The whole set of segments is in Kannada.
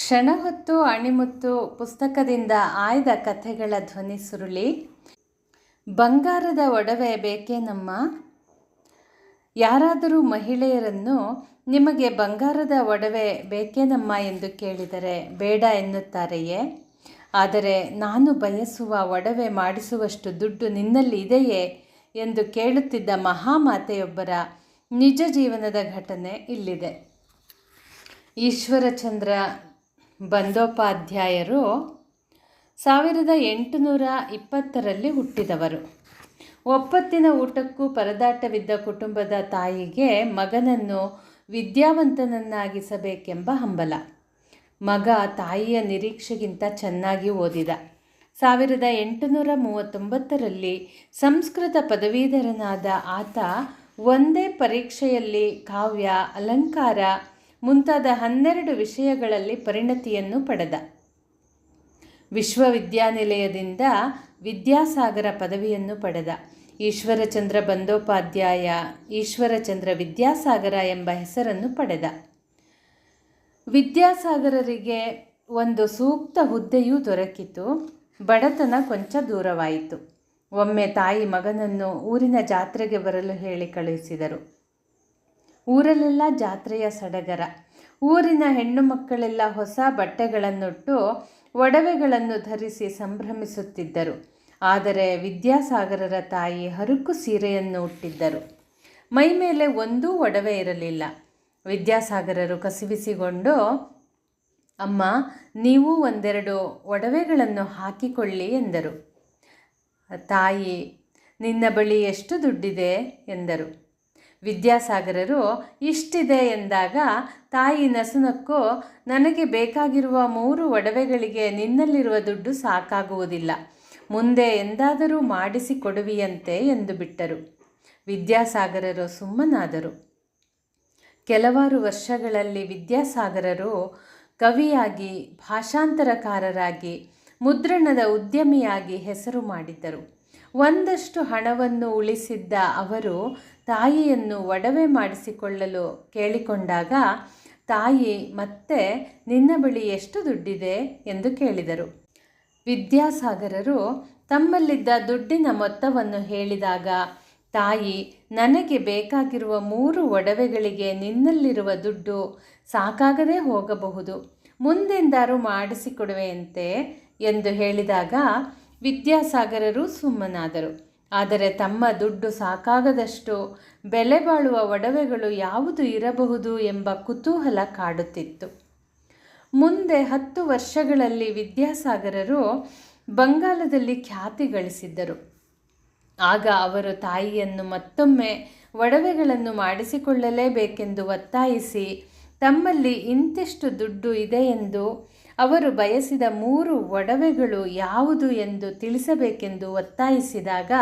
ಕ್ಷಣ ಹೊತ್ತು ಅಣಿಮುತ್ತು ಪುಸ್ತಕದಿಂದ ಆಯ್ದ ಕಥೆಗಳ ಧ್ವನಿ ಸುರುಳಿ. ಬಂಗಾರದ ಒಡವೆ ಬೇಕೇನಮ್ಮ ಯಾರಾದರೂ ಮಹಿಳೆಯರನ್ನು ನಿಮಗೆ ಬಂಗಾರದ ಒಡವೆ ಬೇಕೇನಮ್ಮ ಎಂದು ಕೇಳಿದರೆ ಬೇಡ ಎನ್ನುತ್ತಾರೆಯೇ? ಆದರೆ ನಾನು ಬಯಸುವ ಒಡವೆ ಮಾಡಿಸುವಷ್ಟು ದುಡ್ಡು ನಿನ್ನಲ್ಲಿ ಇದೆಯೇ ಎಂದು ಕೇಳುತ್ತಿದ್ದ ಮಹಾಮಾತೆಯೊಬ್ಬರ ನಿಜ ಜೀವನದ ಘಟನೆ ಇಲ್ಲಿದೆ. ಈಶ್ವರಚಂದ್ರ ಬಂದೋಪಾಧ್ಯಾಯರು ಸಾವಿರದ ಎಂಟುನೂರ ಇಪ್ಪತ್ತರಲ್ಲಿ ಹುಟ್ಟಿದವರು. ಒಪ್ಪತ್ತಿನ ಊಟಕ್ಕೂ ಪರದಾಟವಿದ್ದ ಕುಟುಂಬದ ತಾಯಿಗೆ ಮಗನನ್ನು ವಿದ್ಯಾವಂತನನ್ನಾಗಿಸಬೇಕೆಂಬ ಹಂಬಲ. ಮಗ ತಾಯಿಯ ನಿರೀಕ್ಷೆಗಿಂತ ಚೆನ್ನಾಗಿ ಓದಿದ. ಸಾವಿರದ ಎಂಟುನೂರ ಮೂವತ್ತೊಂಬತ್ತರಲ್ಲಿ ಸಂಸ್ಕೃತ ಪದವೀಧರನಾದ ಆತ ಒಂದೇ ಪರೀಕ್ಷೆಯಲ್ಲಿ ಕಾವ್ಯ, ಅಲಂಕಾರ ಮುಂತಾದ ಹನ್ನೆರಡು ವಿಷಯಗಳಲ್ಲಿ ಪರಿಣತಿಯನ್ನು ಪಡೆದ. ವಿಶ್ವವಿದ್ಯಾನಿಲಯದಿಂದ ವಿದ್ಯಾಸಾಗರ ಪದವಿಯನ್ನು ಪಡೆದ. ಈಶ್ವರಚಂದ್ರ ಬಂದೋಪಾಧ್ಯಾಯ, ಈಶ್ವರಚಂದ್ರ ವಿದ್ಯಾಸಾಗರ ಎಂಬ ಹೆಸರನ್ನು ಪಡೆದ. ವಿದ್ಯಾಸಾಗರರಿಗೆ ಒಂದು ಸೂಕ್ತ ಹುದ್ದೆಯೂ ದೊರಕಿತು. ಬಡತನ ಕೊಂಚ ದೂರವಾಯಿತು. ಒಮ್ಮೆ ತಾಯಿ ಮಗನನ್ನು ಊರಿನ ಜಾತ್ರೆಗೆ ಬರಲು ಹೇಳಿ ಕಳುಹಿಸಿದರು. ಊರಲ್ಲೆಲ್ಲ ಜಾತ್ರೆಯ ಸಡಗರ. ಊರಿನ ಹೆಣ್ಣು ಮಕ್ಕಳೆಲ್ಲ ಹೊಸ ಬಟ್ಟೆಗಳನ್ನುಟ್ಟು ಒಡವೆಗಳನ್ನು ಧರಿಸಿ ಸಂಭ್ರಮಿಸುತ್ತಿದ್ದರು. ಆದರೆ ವಿದ್ಯಾಸಾಗರರ ತಾಯಿ ಹರುಕು ಸೀರೆಯನ್ನು ಉಟ್ಟಿದ್ದರು. ಮೈ ಮೇಲೆ ಒಂದೂ ಒಡವೆ ಇರಲಿಲ್ಲ. ವಿದ್ಯಾಸಾಗರರು ಕಸಿವಿಸಿಕೊಂಡು, ಅಮ್ಮ, ನೀವು ಒಂದೆರಡು ಒಡವೆಗಳನ್ನು ಹಾಕಿಕೊಳ್ಳಿ ಎಂದರು. ತಾಯಿ, ನಿನ್ನ ಬಳಿ ಎಷ್ಟು ದುಡ್ಡಿದೆ? ಎಂದರು. ವಿದ್ಯಾಸಾಗರರು ಇಷ್ಟಿದೆ ಎಂದಾಗ ತಾಯಿ ನಸುನಕ್ಕೂ, ನನಗೆ ಬೇಕಾಗಿರುವ ಮೂರು ಒಡವೆಗಳಿಗೆ ನಿನ್ನಲ್ಲಿರುವ ದುಡ್ಡು ಸಾಕಾಗುವುದಿಲ್ಲ. ಮುಂದೆ ಎಂದಾದರೂ ಮಾಡಿಸಿ ಕೊಡುವಿಯಂತೆ ಎಂದು ಬಿಟ್ಟರು. ವಿದ್ಯಾಸಾಗರರು ಸುಮ್ಮನಾದರು. ಕೆಲವಾರು ವರ್ಷಗಳಲ್ಲಿ ವಿದ್ಯಾಸಾಗರರು ಕವಿಯಾಗಿ, ಭಾಷಾಂತರಕಾರರಾಗಿ, ಮುದ್ರಣದ ಉದ್ಯಮಿಯಾಗಿ ಹೆಸರು ಮಾಡಿದ್ದರು. ಒಂದಷ್ಟು ಹಣವನ್ನು ಉಳಿಸಿದ್ದ ಅವರು ತಾಯಿಯನ್ನು ಒಡವೆ ಮಾಡಿಸಿಕೊಳ್ಳಲು ಕೇಳಿಕೊಂಡಾಗ, ತಾಯಿ, ಮತ್ತೆ ನಿನ್ನ ಬಳಿ ಎಷ್ಟು ದುಡ್ಡಿದೆ? ಎಂದು ಕೇಳಿದರು. ವಿದ್ಯಾಸಾಗರರು ತಮ್ಮಲ್ಲಿದ್ದ ದುಡ್ಡಿನ ಮೊತ್ತವನ್ನು ಹೇಳಿದಾಗ, ತಾಯಿ, ನನಗೆ ಬೇಕಾಗಿರುವ ಮೂರು ಒಡವೆಗಳಿಗೆ ನಿನ್ನಲ್ಲಿರುವ ದುಡ್ಡು ಸಾಕಾಗದೇ ಹೋಗಬಹುದು. ಮುಂದೆಂದಾರು ಮಾಡಿಸಿಕೊಡುವೆಯಂತೆ ಎಂದು ಹೇಳಿದಾಗ ವಿದ್ಯಾಸಾಗರರು ಸುಮ್ಮನಾದರು. ಆದರೆ ತಮ್ಮ ದುಡ್ಡು ಸಾಕಾಗದಷ್ಟು ಬೆಲೆ ಬಾಳುವ ಒಡವೆಗಳು ಯಾವುದು ಇರಬಹುದು ಎಂಬ ಕುತೂಹಲ ಕಾಡುತ್ತಿತ್ತು. ಮುಂದೆ ಹತ್ತು ವರ್ಷಗಳಲ್ಲಿ ವಿದ್ಯಾಸಾಗರರು ಬಂಗಾಲದಲ್ಲಿ ಖ್ಯಾತಿ ಗಳಿಸಿದ್ದರು. ಆಗ ಅವರು ತಾಯಿಯನ್ನು ಮತ್ತೊಮ್ಮೆ ಒಡವೆಗಳನ್ನು ಮಾಡಿಸಿಕೊಳ್ಳಲೇಬೇಕೆಂದು ಒತ್ತಾಯಿಸಿ ತಮ್ಮಲ್ಲಿ ಇಂತಿಷ್ಟು ದುಡ್ಡು ಇದೆ ಎಂದು ಅವರು ಬಯಸಿದ ಮೂರು ಒಡವೆಗಳು ಯಾವುದು ಎಂದು ತಿಳಿಸಬೇಕೆಂದು ಒತ್ತಾಯಿಸಿದಾಗ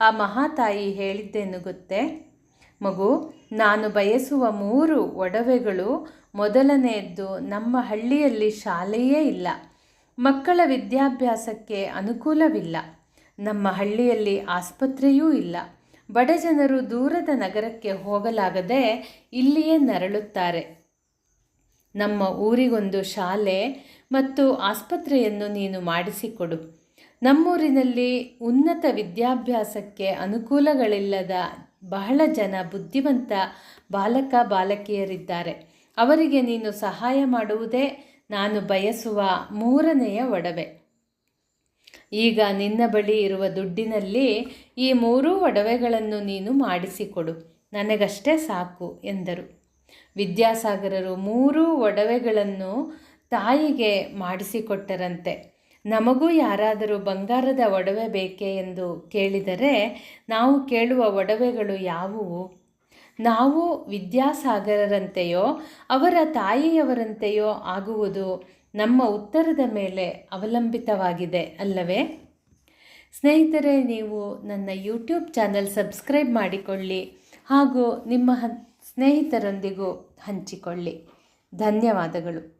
ಆ ಮಹಾತಾಯಿ ಹೇಳಿದ್ದೇನು ಗೊತ್ತೇ? ಮಗು, ನಾನು ಬಯಸುವ ಮೂರು ಒಡವೆಗಳು ಮೊದಲನೆಯದ್ದು ನಮ್ಮ ಹಳ್ಳಿಯಲ್ಲಿ ಶಾಲೆಯೇ ಇಲ್ಲ. ಮಕ್ಕಳ ವಿದ್ಯಾಭ್ಯಾಸಕ್ಕೆ ಅನುಕೂಲವಿಲ್ಲ. ನಮ್ಮ ಹಳ್ಳಿಯಲ್ಲಿ ಆಸ್ಪತ್ರೆಯೂ ಇಲ್ಲ. ಬಡ ಜನರು ದೂರದ ನಗರಕ್ಕೆ ಹೋಗಲಾಗದೆ ಇಲ್ಲಿಯೇ ನರಳುತ್ತಾರೆ. ನಮ್ಮ ಊರಿಗೊಂದು ಶಾಲೆ ಮತ್ತು ಆಸ್ಪತ್ರೆಯನ್ನು ನೀನು ಮಾಡಿಸಿಕೊಡು. ನಮ್ಮೂರಿನಲ್ಲಿ ಉನ್ನತ ವಿದ್ಯಾಭ್ಯಾಸಕ್ಕೆ ಅನುಕೂಲಗಳಿಲ್ಲದ ಬಹಳ ಜನ ಬುದ್ಧಿವಂತ ಬಾಲಕ, ಬಾಲಕಿಯರಿದ್ದಾರೆ. ಅವರಿಗೆ ನೀನು ಸಹಾಯ ಮಾಡುವುದೇ ನಾನು ಬಯಸುವ ಮೂರನೆಯ ಒಡವೆ. ಈಗ ನಿನ್ನ ಬಳಿ ಇರುವ ದುಡ್ಡಿನಲ್ಲಿ ಈ ಮೂರೂ ಒಡವೆಗಳನ್ನು ನೀನು ಮಾಡಿಸಿಕೊಡು. ನನಗಷ್ಟೇ ಸಾಕು, ಎಂದರು. ವಿದ್ಯಾಸಾಗರರು ಮೂರೂ ಒಡವೆಗಳನ್ನು ತಾಯಿಗೆ ಮಾಡಿಸಿಕೊಟ್ಟರಂತೆ. ನಮಗೂ ಯಾರಾದರೂ ಬಂಗಾರದ ಒಡವೆ ಬೇಕೇ ಎಂದು ಕೇಳಿದರೆ ನಾವು ಕೇಳುವ ಒಡವೆಗಳು ಯಾವುವು? ನಾವು ವಿದ್ಯಾಸಾಗರರಂತೆಯೋ, ಅವರ ತಾಯಿಯವರಂತೆಯೋ ಆಗುವುದು ನಮ್ಮ ಉತ್ತರದ ಮೇಲೆ ಅವಲಂಬಿತವಾಗಿದೆ ಅಲ್ಲವೇ? ಸ್ನೇಹಿತರೆ, ನೀವು ನನ್ನ ಯೂಟ್ಯೂಬ್ ಚಾನಲ್ ಸಬ್ಸ್ಕ್ರೈಬ್ ಮಾಡಿಕೊಳ್ಳಿ ಹಾಗೂ ನಿಮ್ಮ ಸ್ನೇಹಿತರೊಂದಿಗೂ ಹಂಚಿಕೊಳ್ಳಿ. ಧನ್ಯವಾದಗಳು.